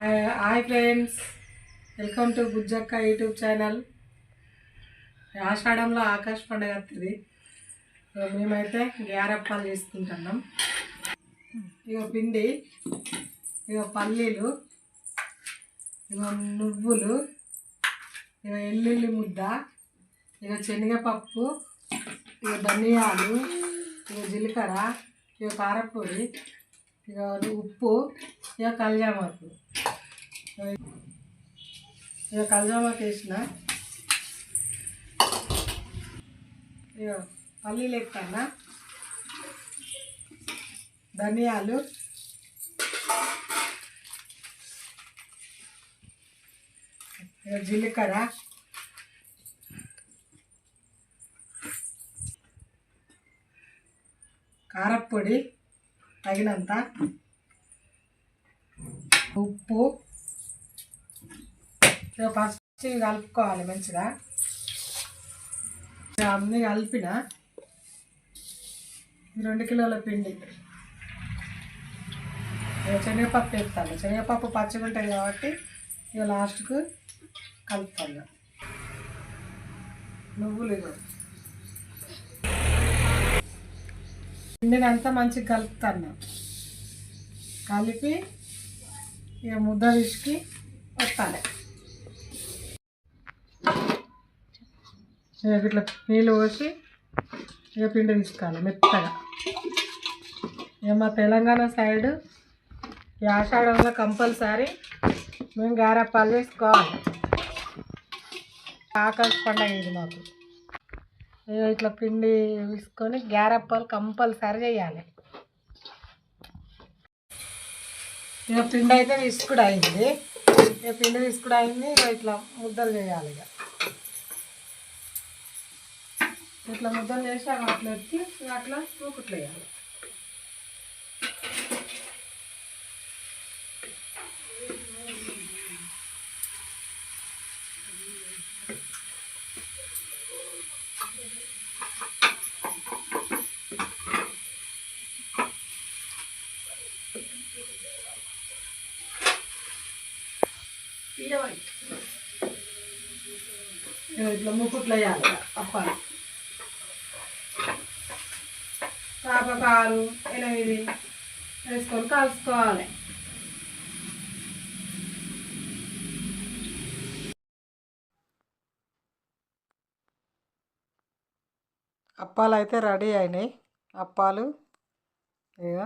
Hi friends welcome to Bujjakka YouTube channel ఆషాఢంలో ఆకాశ పండుగ వస్తుంది మేమైతే గ్యారప్పాలు చేసుకుంటున్నాం. ఇక పిండి ఇక పల్లీలు ఇక నువ్వులు ఇక ఎల్లుల్లి ముద్ద ఇక శనగపప్పు ఇక ధనియాలు ఇక జీలకర్ర ఇక కారపొడి ఇక ఉప్పు ఇక కల్జామాకు ఇక కల్జామాకు వేసిన. ఇక పల్లీలు ఎత్తానా ధనియాలు. ఇక జీలకర్ర. కారప్పొడి. తగినంత ఉప్పు. ఇక ఫస్ట్ ఇవి కలుపుకోవాలి మంచిగా. ఇక అన్నీ కలిపిన ఈ రెండు కిలోల పిండి. శనగపప్పు వేస్తాను. శనగపప్పు పచ్చిగా ఉంటుంది కాబట్టి ఇక లాస్ట్కు కలుపుతాను. నువ్వులు పిండిని అంతా మంచిగా కలుపుతాను కలిపి ఇక ముద్ద విసికి వస్తాను. ఇక ఇట్లా నీళ్ళు పోసి ఇక పిండి తీసుకోవాలి మెత్తగా. ఇక మా తెలంగాణ సైడ్ ఈ ఆషాఢంలో కంపల్సరీ మేము గారప్పాలు చేసుకోవాలి. ఆకాశ పండగ ఇది మాకు. ఇట్లా పిండి తీసుకొని గ్యారప్పాలు కంపల్సరీ చేయాలి. ఇక పిండి అయితే విసుకుడు అయింది ఇక పిండి విసుకుడు అయింది ఇక ఇట్లా ముద్దలు చేయాలి ఇక ఇట్లా ముద్దలు చేసి అట్లా ఎత్తి ఇక అట్లా తూకుట్లు వేయాలి ఇట్లా మూకుట్లు వేయాలి అప్పాలు కాపకారు ఎనిమిది. వేసుకొని కలుసుకోవాలి. అప్పాలు అయితే రెడీ అయినాయి. అప్పాలు ఇక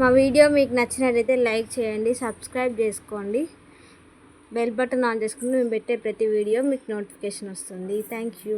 మా వీడియో మీకు నచ్చినట్లయితే లైక్ చేయండి సబ్స్క్రైబ్ చేసుకోండి. బెల్ బటన్ ఆన్ చేసుకుంటే మేము పెట్టే ప్రతి వీడియో మీకు నోటిఫికేషన్ వస్తుంది. Thank you